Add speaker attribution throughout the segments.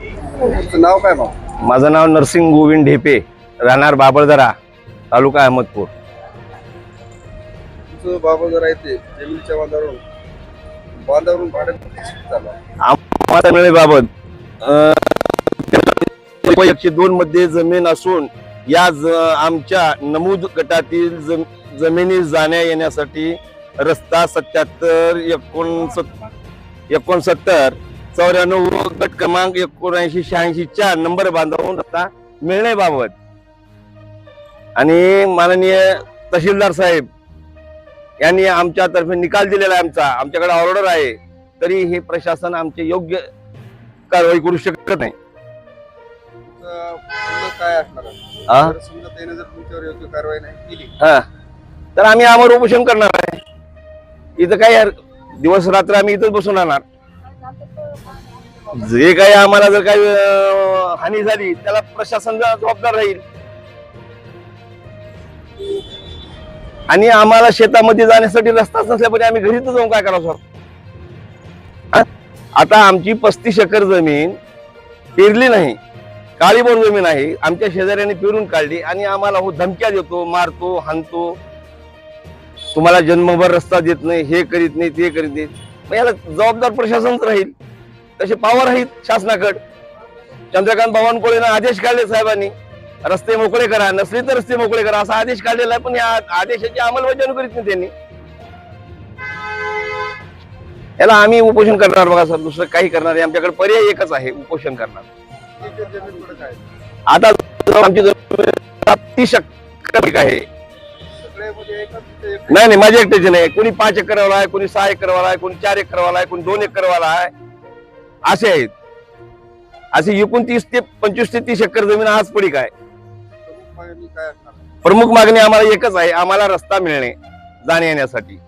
Speaker 1: तुमचं नाव काय
Speaker 2: माझं नाव नरसिंग गोविंद ढेपे राहणार बाबळदरा तालुका अहमदपूर.
Speaker 1: तुमचं बाबा जर आहे ते जमिनीच्या बांधावरून बांधावरून भाड्याने झाला.
Speaker 2: आम्हाला मिळेबाबत एकशे दोन मध्ये जमीन असून या ज- आमच्या नमूद गटातील जम- जमिनी जाण्या येण्यासाठी रस्ता सत्याहत्तर एकोणसत् एकोणसत्तर चौऱ्याण्णव व गट क्रमांक एकोणऐंशी शहाऐंशी च्या नंबर बांधवून रस्ता मिळण्याबाबत आणि माननीय तहसीलदार साहेब यांनी आमच्यातर्फे निकाल दिलेला आहे आमचा. आमच्याकडे ऑर्डर आहे तरी हे प्रशासन आमचे योग्य कारवाई करू शकत नाही.
Speaker 1: काय असणार? जर समजा त्याने जर तुमच्यावर योग्य कारवाई नाही केली.
Speaker 2: हा. तर आम्ही आमर उपोषण करणार आहे. इथं काय दिवस रात्र आम्ही इथंच बसून राहणार. जे काही आम्हाला जर काही हानी झाली त्याला प्रशासन जबाबदार राहील. आणि आम्हाला शेतामध्ये जाण्यासाठी रस्ताच नसल्यामुळे आम्ही घरीच जाऊन काय करावं सर? आता आमची पस्तीस एकर जमीन पेरली नाही काळीबोर जमीन आहे आमच्या शेजाऱ्याने पेरून काढली आणि आम्हाला हो धमक्या देतो मारतो हाणतो. तुम्हाला जन्मभर रस्ता देत नाही हे करीत नाही ते करीत नाही. मग याला जबाबदार प्रशासनच राहील. तसे पावर आहेत शासनाकडे. चंद्रकांत बावनकुळेनं आदेश काढले साहेबांनी रस्ते मोकळे करा नसले तर रस्ते मोकळे करा असा आदेश काढलेला आहे पण या आदेशाची अंमलबजावणी करीत नाही त्यांनी. याला आम्ही उपोषण करणार बघा सर दुसरं काही करणार आहे आमच्याकडे पर्याय एकच आहे उपोषण करणार. आता आमची तीस आहे. नाही नाही माझ्या एकट्याची नाही. कोणी पाच एकरवाला आहे कोणी सहा एकरवाला आहे कोणी चार एकरवाला आहे कोणी दोन एकरवाला आहे. असे आहेत. असे एकोणतीस ते पंचवीस ते तीस एकर जमीन आज पडी काय?
Speaker 1: प्रमुख मागणी
Speaker 2: आम्हाला एकच आहे आम्हाला रस्ता मिळणे जाण्या येण्यासाठी.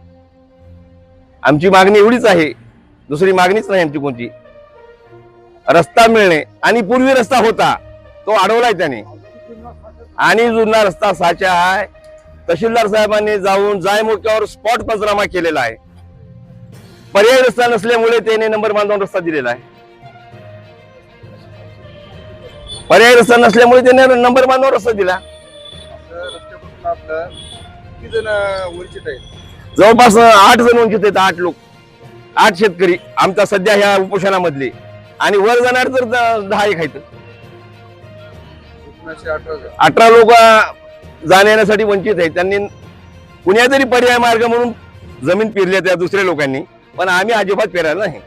Speaker 2: आमची मागणी एवढीच आहे दुसरी मागणीच नाही आमची कोणती. रस्ता मिळणे आणि पूर्वी रस्ता होता तो अडवलाय त्याने. आणि जुना रस्ता साचा आहे. तहसीलदार साहेबांनी जाऊन जाय मोक्यावर स्पॉट पंचनामा केलेला आहे. पर्याय रस्ता नसल्यामुळे त्याने नंबर बांधून रस्ता दिलेला आहे. पर्याय रस्ता नसल्यामुळे त्याने नंबर बांधून रस्ता दिला. जवळपास आठ जण वंचित आहेत आठ लोक. आठ शेतकरी. आमचा सध्या ह्या उपोषणामधले. आणि वर जाणार तर दहा एक आहेत.
Speaker 1: अठरा
Speaker 2: लोक जाण्या येण्यासाठी वंचित आहेत. त्यांनी कुण्यातरी पर्याय मार्ग म्हणून जमीन पेरली त्या दुसऱ्या लोकांनी. पण आम्ही अजिबात पेरायला नाही.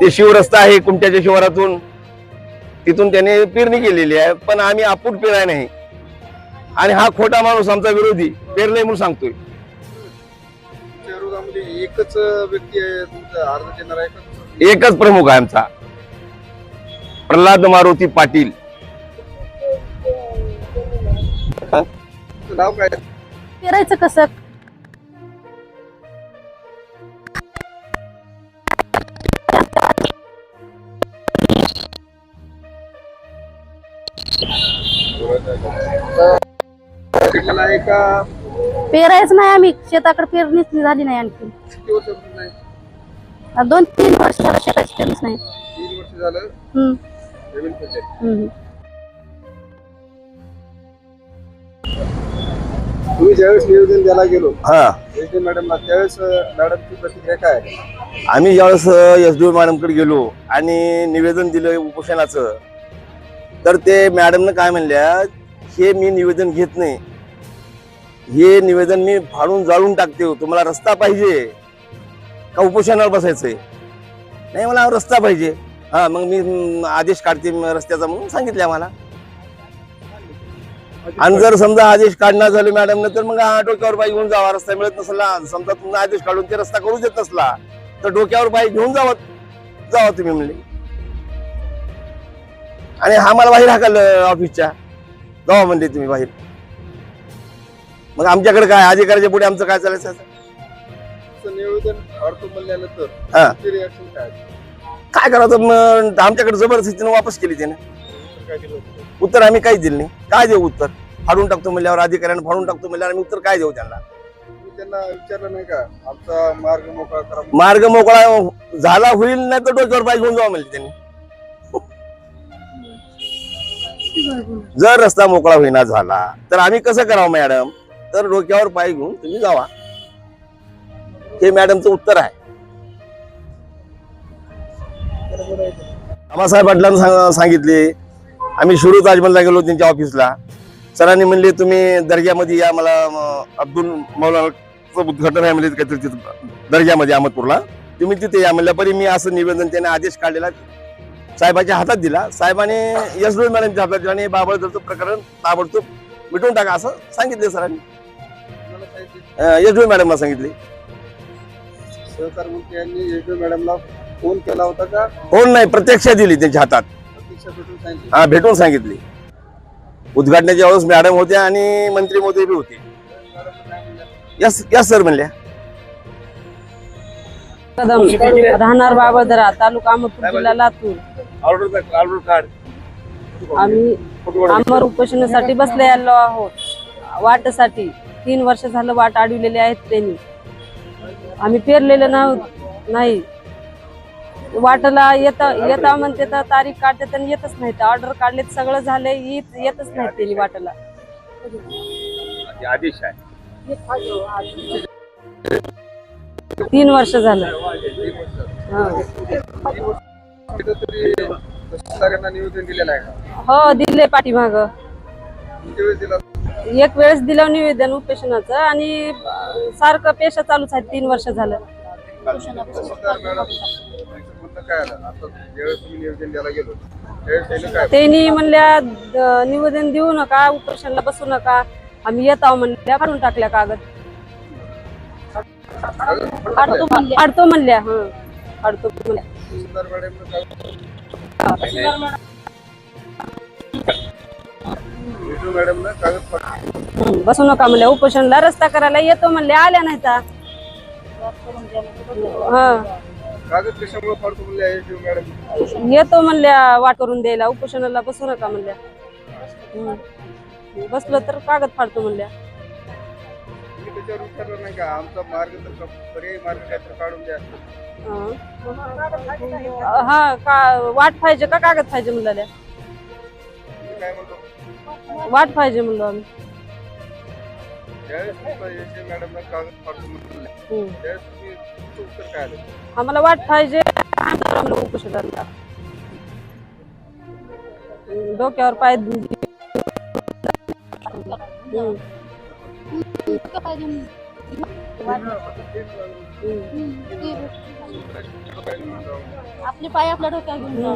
Speaker 2: ते शिवरस्ता आहे कुमट्याच्या शिवारातून. तिथून त्याने पेरणी केलेली आहे पण आम्ही आपूट पेराय नाही. आणि हा खोटा माणूस आमचा विरोधी पेरले म्हणून सांगतोय.
Speaker 1: एकच व्यक्ती आहे तुमचा अर्ज देणार आहे का?
Speaker 2: एकच प्रमुख आहे आमचा. प्रल्हाद मारुती पाटील.
Speaker 1: नाव काय?
Speaker 3: पेरायचं कसं? पेरायचं नाही आम्ही. शेताकडे पेरणीच झाली नाही आणखी.
Speaker 1: किती वर्षापासून नाही?
Speaker 3: आता दोन तीन वर्ष झालं शेताची पेरणीच नाही.
Speaker 1: तीन वर्ष झालं?
Speaker 3: हम्म,
Speaker 1: जमीन पेरली.
Speaker 3: हम्म.
Speaker 1: तुम्ही ज्यावेळेस निवेदन द्यायला गेलो
Speaker 2: हा.
Speaker 1: एस डी मॅडमला त्यावेळेस अं, मॅडमची प्रतिक्रिया काय?
Speaker 2: आम्ही ज्यावेळेस एस डी मॅडमकडे गेलो आणि निवेदन दिलं उपोषणाचं तर ते मॅडमनं काय म्हणल्या हे मी निवेदन घेत नाही. हे निवेदन मी फाडून जाळून टाकते हो. तुम्हाला रस्ता पाहिजे. का उपोषणावर बसायचंय? नाही मला रस्ता पाहिजे. हा मग मी आदेश काढते रस्त्याचा म्हणून सांगितले आम्हाला. आणि जर समजा आदेश काढणार झाले मॅडमनं तर मग हा डोक्यावर बाई घेऊन जावा. रस्ता मिळत नसला समजा तुम्ही आदेश काढून ते रस्ता करू देत नसला तर डोक्यावर बाई घेऊन जावं जावा तुम्ही म्हणले. आणि हा मला बाहेर हाकल ऑफिसच्या जावा म्हणले तुम्ही बाहेर. मग आमच्याकडे काय? अधिकाऱ्याच्या पुढे आमचं काय चालायचं
Speaker 1: निवेदन
Speaker 2: हा.
Speaker 1: काय?
Speaker 2: करावं मग आमच्याकडे जबरदस्तीने वापस केली त्याने.
Speaker 1: उत्तर
Speaker 2: आम्ही काहीच दिलं नाही. काय देऊ उत्तर? फाडून टाकतो म्हणल्यावर अधिकाऱ्याने फाडून टाकतो म्हणल्यावर आम्ही उत्तर काय देऊ त्यांना?
Speaker 1: त्यांना विचारलं नाही का? आमचा मार्ग मोकळा
Speaker 2: मार्ग मोकळा झाला होईल नाही तर डोक्यावर पाय घेऊन जावा म्हणजे त्यांनी. जर रस्ता मोकळा होईना झाला तर आम्ही कसं करावं मॅडम? तर डोक्यावर पाय घेऊन तुम्ही जावा. हे मॅडमचं उत्तर आहे. आबासाहेब पाटलांना सांगितले आम्ही शिरू ताजमहलला गेलो त्यांच्या ऑफिसला. सरांनी म्हणले तुम्ही दर्ग्यामध्ये या मला अब्दुल मौलानाचं उद्घाटन आहे म्हणजे काहीतरी दर्ग्यामध्ये अहमदपूरला. तुम्ही तिथे या म्हणल्या परी मी असं निवेदन त्याने आदेश काढलेला साहेबाच्या हातात दिला. साहेबाने यशवंत मॅडमच्या हातात दिला आणि बाबळदरचं प्रकरण ताबडतोब मिटवून टाका असं सांगितले सरांनी.
Speaker 1: सांगितले
Speaker 2: यशवंत मॅडमला सांगितले.
Speaker 1: सहकार मंत्री यांनी येजो मॅडमला फोन केला होता का?
Speaker 2: कोण नाही प्रत्यक्ष दिली त्यांच्या हातात. हा भेटून सांगितली. उद्घाटनाच्या वेळेस मॅडम होत्या आणि मंत्री मोदी बी होते? यस यस सर म्हणल्या.
Speaker 4: कदम राहणार बाबादरा तालुका अहमदपूर जिल्हा लातूर. आम्ही आमर उपोषणासाठी बसले आलो आहोत. वाटसाठी तीन वर्ष झालं वाट अडविलेली आहेत त्यांनी. आम्ही पेरलेलं नाही. वाटला येता येता म्हणते तर तारीख काढते तर येतच नाही. ऑर्डर काढले सगळं झालंय येतच नाही त्यांनी वाटला.
Speaker 2: आदेश आहे.
Speaker 4: तीन वर्ष झालं. हा. हो दिले पाठीमाग. एक वेळेस दिलं निवेदन उपेशनाचं आणि सारखं पेशा चालूच आहे तीन वर्ष झालं.
Speaker 1: त्याने
Speaker 4: म्हणल्या निवेदन देऊ नका उपोषणला बसू नका आम्ही येत आहो म्हणल्या काढून टाकल्या कागद. अडतो म्हणल्या
Speaker 1: कागद अडतो
Speaker 4: हं, बसू नका म्हणल्या उपोषणला रस्ता करायला येतो म्हणल्या आल्या नाही
Speaker 1: का
Speaker 4: येतो म्हणल्या वाट करून द्यायला उपोषणाला बसू नका म्हणल्या. बसलं बसलो तर कागद फाडतो म्हणल्या.
Speaker 1: त्याच्यावर विचारलं नाही का आमचा मार्ग तर पर्यायी मार्ग काहीतरी काढून द्या
Speaker 4: हं. हा का वाट पाहिजे का कागद पाहिजे म्हणल्या
Speaker 1: तुम्ही काय म्हणतो
Speaker 4: वाट पाहिजे म्हणलो आम्ही
Speaker 1: ज्यावेळेस तुमचा येजो मॅडमनं कागद पाडतो म्हणले. त्यावेळेस तुम्ही तुमचं उत्तर काय आलं
Speaker 4: आम्हाला वाट पाहिजे आम्हाला उपोषणाला. डोक्यावर पाय.
Speaker 3: आपले पाय आपल्या डोक्यावर घेऊन जावं.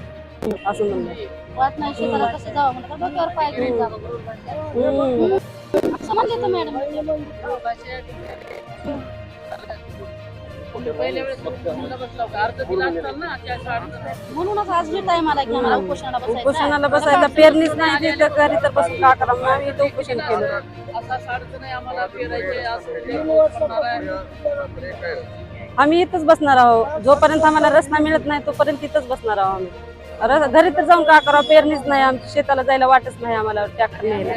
Speaker 4: असं म्हणलं
Speaker 3: वाट नाही शेताला कसं जावं म्हणलं डोक्यावर पाय घेऊन जावं
Speaker 4: हं.
Speaker 3: असं म्हणले तर मॅडम म्हणूनच आज भेट आहे मला की आम्हाला उपोषणाला बसायचं.
Speaker 4: उपोषणाला बसायला पेरणीच नाही तिथं घरी तर बसून का करा मग आम्ही इथं उपोषण केलं? आम्ही इथंच बसणार आहोत. जोपर्यंत आम्हाला रस्ता मिळत नाही तोपर्यंत इथंच बसणार आहोत आम्ही. रस- घरी तर जाऊन का करावं? पेरणीच नाही. आमच्या शेताला जायला वाटच नाही आम्हाला. ट्रॅक्टर न्यायला.